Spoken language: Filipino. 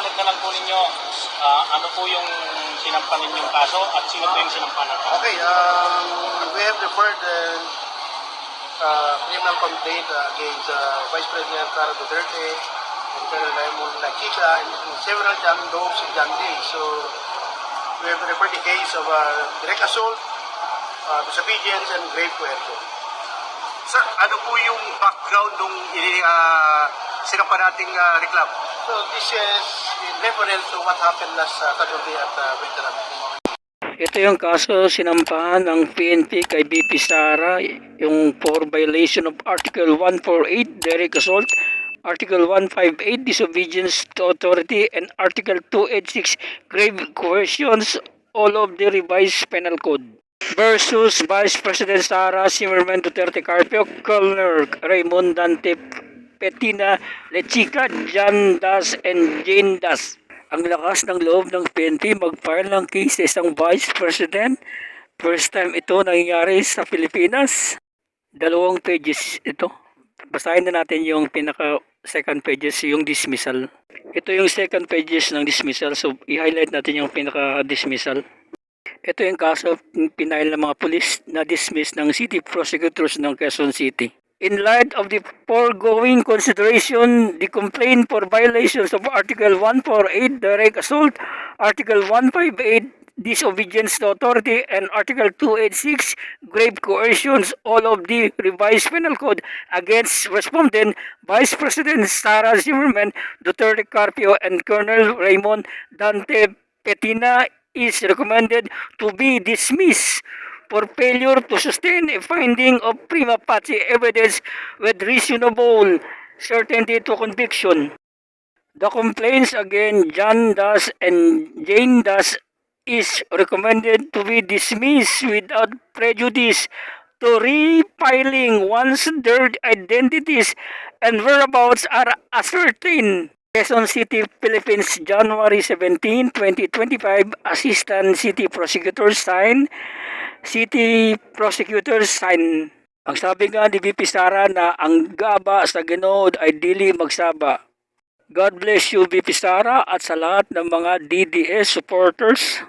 ipaliwanag na lang po ninyo ah, ano po yung sinampan ninyong kaso at sino po yung sinampanan. Okay, um, we have referred the uh, criminal complaint uh, against uh, Vice President Sara Duterte and Colonel Raymond Lachica and several John Does and John Day. So, we have referred the case of uh, direct assault, uh, disobedience, and grave coercion. Sir, ano po yung background nung uh, sinampa nating uh, reklamo? So, this is reference to what happened last uh, Saturday at uh, Veteran. Ito yung kaso sinampahan ng PNP kay BP Sara, yung for violation of Article 148, direct assault, Article 158, disobedience to authority, and Article 286, grave coercions, all of the revised penal code. Versus Vice President Sara Zimmerman Duterte Carpio, Colonel Raymond Dante Petina, Lechica, Jan Das, and Jane Das. Ang lakas ng loob ng PNP mag-file ng case sa isang Vice President. First time ito nangyayari sa Pilipinas. Dalawang pages ito. Basahin na natin yung pinaka second pages, yung dismissal. Ito yung second pages ng dismissal. So, i-highlight natin yung pinaka dismissal. Ito yung kaso pinail ng mga pulis na dismiss ng city prosecutors ng Quezon City. In light of the foregoing consideration, the complaint for violations of Article 148, direct assault, Article 158, disobedience to authority, and Article 286, grave coercions, all of the revised penal code against respondent Vice President Sara Zimmerman, Duterte Carpio, and Colonel Raymond Dante Petina is recommended to be dismissed for failure to sustain a finding of prima facie evidence with reasonable certainty to conviction. The complaints against John Das and Jane Das is recommended to be dismissed without prejudice to refiling once their identities and whereabouts are ascertained. Quezon City, Philippines, January 17, 2025, Assistant City Prosecutor sign, City Prosecutor sign. Ang sabi nga ni VP Sara na ang gaba sa ginood ay dili magsaba. God bless you VP Sara at sa lahat ng mga DDS supporters.